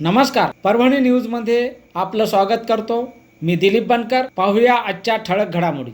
नमस्कार. परभणी न्यूजमध्ये आपलं स्वागत करतो. मी दिलीप बनकर. पाहूया आजच्या ठळक घडामोडी.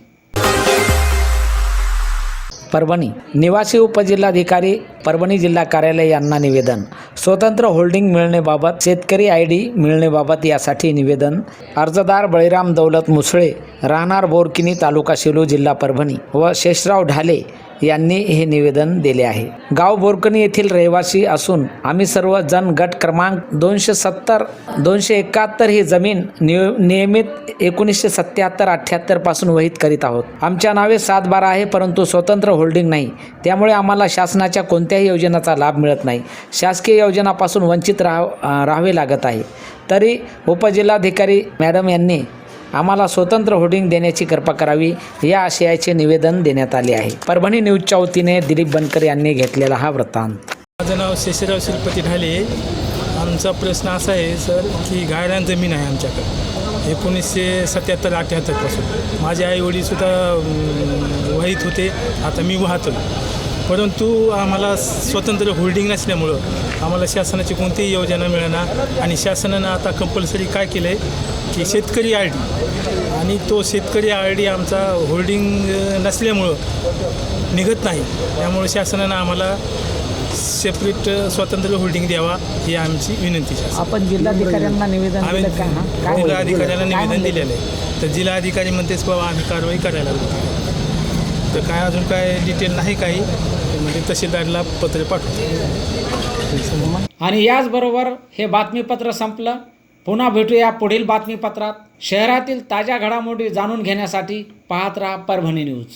परभणी निवासी उपजिल्हाधिकारी परभणी जिल्हा कार्यालय यांना निवेदन. स्वतंत्र होल्डिंग मिळण्याबाबत शेतकरी आय डी मिळण्याबाबत यासाठी निवेदन. अर्जदार बळीराम दौलत मुसळे राहणार बोरकिनी तालुका शिलू जिल्हा परभणी व शेषराव ढाले यांनी हे निवेदन दिले आहे. गाव बोरकणी येथील रहिवासी असून आम्ही सर्व जण गट क्रमांक दोनशे सत्तर दोनशे एकाहत्तर ही जमीन नियमित एकोणीसशे सत्याहत्तर अठ्ठ्याहत्तरपासून वहीत करीत आहोत. आमच्या नावे सात बारा आहे परंतु स्वतंत्र होल्डिंग नाही. त्यामुळे आम्हाला शासनाच्या कोणत्याही योजनेचा लाभ मिळत नाही. शासकीय योजनापासून वंचित राह राहावे लागत आहे. तरी उपजिल्हाधिकारी मॅडम यांनी आम्हाला स्वतंत्र होर्डिंग देण्याची कृपा करावी या आशयाचे निवेदन देण्यात आले आहे. परभणी न्यूजच्या वतीने दिलीप बनकर यांनी घेतलेला हा वृत्तांत. माझं नाव शेषराव श्रीपती ढाले आमचा प्रश्न असा आहे सर की गायरान जमीन आहे आमच्याकडे. एकोणीसशे सत्याहत्तर अठ्ठ्याहत्तरपासून माझे आईवडीलसुद्धा वहीत होते. आता मी वाहतो परंतु आम्हाला स्वतंत्र होल्डिंग नसल्यामुळं आम्हाला शासनाची कोणतीही योजना मिळणार आणि शासनानं आता कंपल्सरी काय केलं आहे की शेतकरी आय डी आणि तो शेतकरी आय डी आमचा होल्डिंग नसल्यामुळं निघत नाही त्यामुळे शासनानं आम्हाला सेपरेट स्वतंत्र होल्डिंग द्यावा ही आमची विनंती. आपण जिल्हाधिकाऱ्यांना निवेदन आम्ही दिलं का हा? काय जिल्हा बोलले? अधिकाऱ्याला काय निवेदन? दिलेलं आहे तर जिल्हा अधिकारी म्हणतेच बाबा आम्ही कारवाई करायला तर काय अजून काय डिटेल नाही काही. म्हणजे तहसीलदारला पत्र पाठवतो आणि याचबरोबर हे बातमीपत्र संपलं. पुन्हा भेटूया पुढील बातमीपत्रात. शहरातील ताज्या घडामोडी जाणून घेण्यासाठी पाहत राहा परभणी न्यूज.